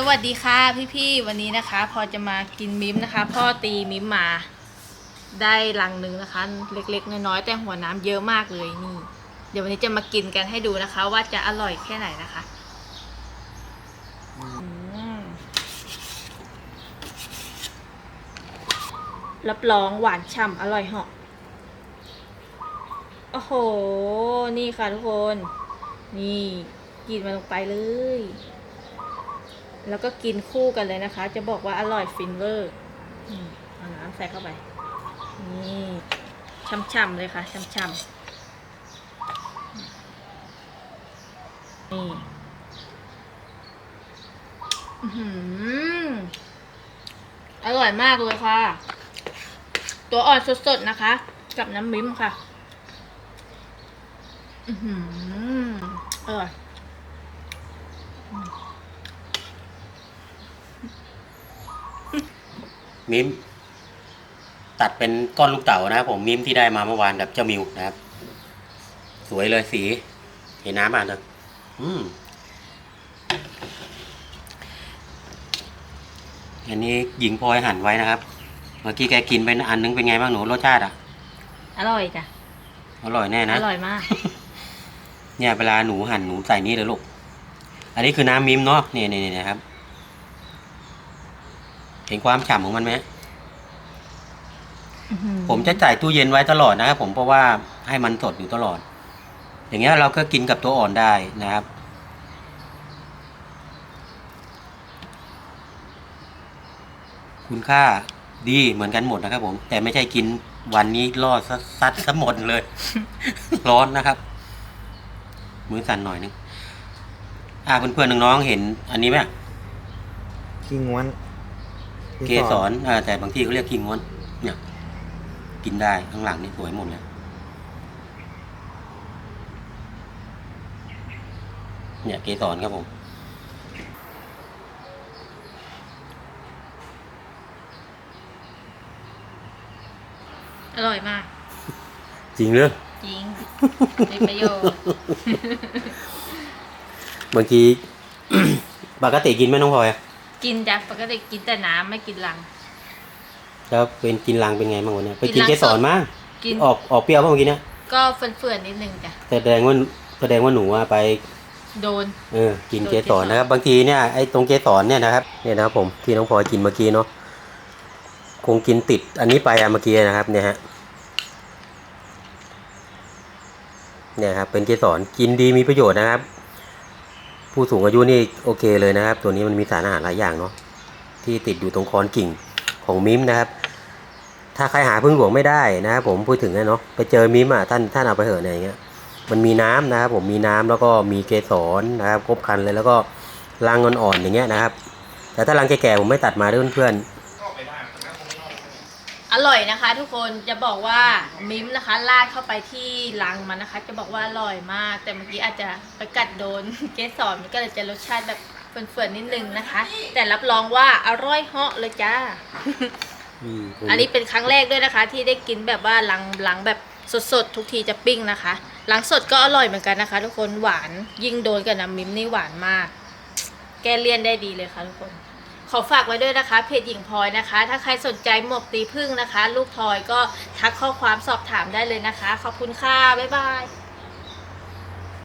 สวัสดีค่ะพี่ๆวันนี้นะคะ พอจะมากินมิมนะคะ พ่อตีมิมมาได้ลังหนึ่งนะคะ เล็กๆน้อยๆแต่หัวน้ำเยอะมากเลยนี่ เดี๋ยววันนี้จะมากินกันให้ดูนะคะ ว่าจะอร่อยแค่ไหนนะคะรับรองหวานฉ่ำอร่อยเหาะโอ้โห นี่ค่ะทุกคน นี่กินมาลงไปเลย แล้วก็กินคู่กันเลยนะคะ จะบอกว่าอร่อยฟินเวอร์เอาน้ำใส่เข้าไปนี่ช่ำๆเลยค่ะช่ำๆนี่อร่อยมากเลยค่ะ ตัวอ่อนสดๆนะคะ กับน้ำมิ้มค่ะอร่อย มิมตัดเป็นก้อนลูกเต๋านะครับผมมิมที่ได้มาเมื่อวานกับเจ้ามิวนะครับ สวยเลยสี เห็นน้ำอะนะอืมอันนี้หญิงพลอยหั่นไว้นะครับ เมื่อกี้แกกินไปอันนึงเป็นไงบ้างหนูรสชาติอะ อร่อยจ้ะ อร่อยแน่นะ อร่อยมาก เนี่ยเวลาหนูหั่นหนูใส่นี่เลยลูก อันนี้คือน้ำมิมเนาะเนี่ยเนี่ยเนี่ยนะครับ เห็นความฉ่ำของมันไหมผมจะจ่ายตู้เย็นไว้ตลอดนะครับผมเพราะว่าให้มันสดอยู่ตลอด อย่างเงี้ยเราก็กินกับตัวอ่อนได้นะครับ คุณค่าดีเหมือนกันหมดนะครับ ผม แต่ไม่ใช่กินวันนี้รอดซัดซัดซะหมดเลย ร้อนนะครับ มือสั่นหน่อยนึงอ่าเพื่อนๆน้องๆเห็น อันนี้ไหมขี้ง้วน เกสรอ่าแต่บางที่เขาเรียกกิ้งม้วนเนี่ย กินได้ข้างหลังนี่สวยหมดเลยเนี่ยเกสรครับผมอร่อยมาก จริงเลยจริงเป็นประโยชน์บางทีปกติกินไหมน้องพลอย กินจ้ะปกติกินแต่น้ำไม่กินลัง แล้วเป็นกินรังเป็นไงบ้างวันเนี้ยไปกิกินนรังเกสรสดมากิน ออกออกเปรี้ยวเปล่าเมื่อกี้เนี่ยก็เฟื่อนๆนิดนึงจ้ะแสดงว่าแสดงว่าหนูว่าไป โดน เออกินเกสรนะครับ บางทีเนี่ยไอ้ตรงเกสรเนี่ยนะครับเนี่ยนะครับผมที่น้องพลอยกินเมื่อกี้เนาะคงกินติดอันนี้ไปอะเมื่อกี้นะครับ เนี่ยฮะเนี่ยครับเป็นเกสรกินดีมีประโยชน์นะครับ ผู้สูงอายุนี่โอเคเลยนะครับ ตัวนี้มันมีสารอาหารหลายอย่างเนาะที่ติดอยู่ตรงคอนกิ่งของมิมนะครับ ถ้าใครหาพึ่งหลวงไม่ได้นะครับผมพูดถึงนะเนาะไปเจอมิมอะท่านท่านเอาไปเหอะเนี่ยอย่างเงี้ยมันมีน้ำนะครับผมมีน้ำแล้วก็มีเกสรนะครับครบคันเลยแล้วก็รังอ่อนๆอย่างเงี้ยนะครับ แต่ถ้ารังแก่ๆผมไม่ตัดมาด้วยเพื่อน อร่อยนะคะ ทุกคนจะบอกว่ามิ้มนะคะลาดเข้าไปที่ลังมันนะคะ จะบอกว่าอร่อยมาก แต่เมื่อกี้อาจจะไปกัดโดนเกสรมันก็เลยจะรสชาติแบบเฟื่อนๆนิดนึงนะคะ แต่รับรองว่าอร่อยเหาะเลยจ้าๆอืมอันนี้เป็นครั้งแรกด้วยนะคะ ที่ได้กินแบบว่าหลังหลังแบบสดๆทุกทีจะปิ้งนะคะหลังสดก็อร่อยเหมือนกันนะคะ ทุกคนหวานยิ่งโดนกับน้ำมิมนี่หวานมาก แก้เลี่ยนได้ดีเลยค่ะทุกคน ขอฝากไว้ด้วยนะคะ เพจหญิงพลอยนะคะ ถ้าใครสนใจหมวกตีพึ่งนะคะ ลูกพลอยก็ทักข้อความสอบถามได้เลยนะคะ ขอบคุณค่ะ บ๊ายบาย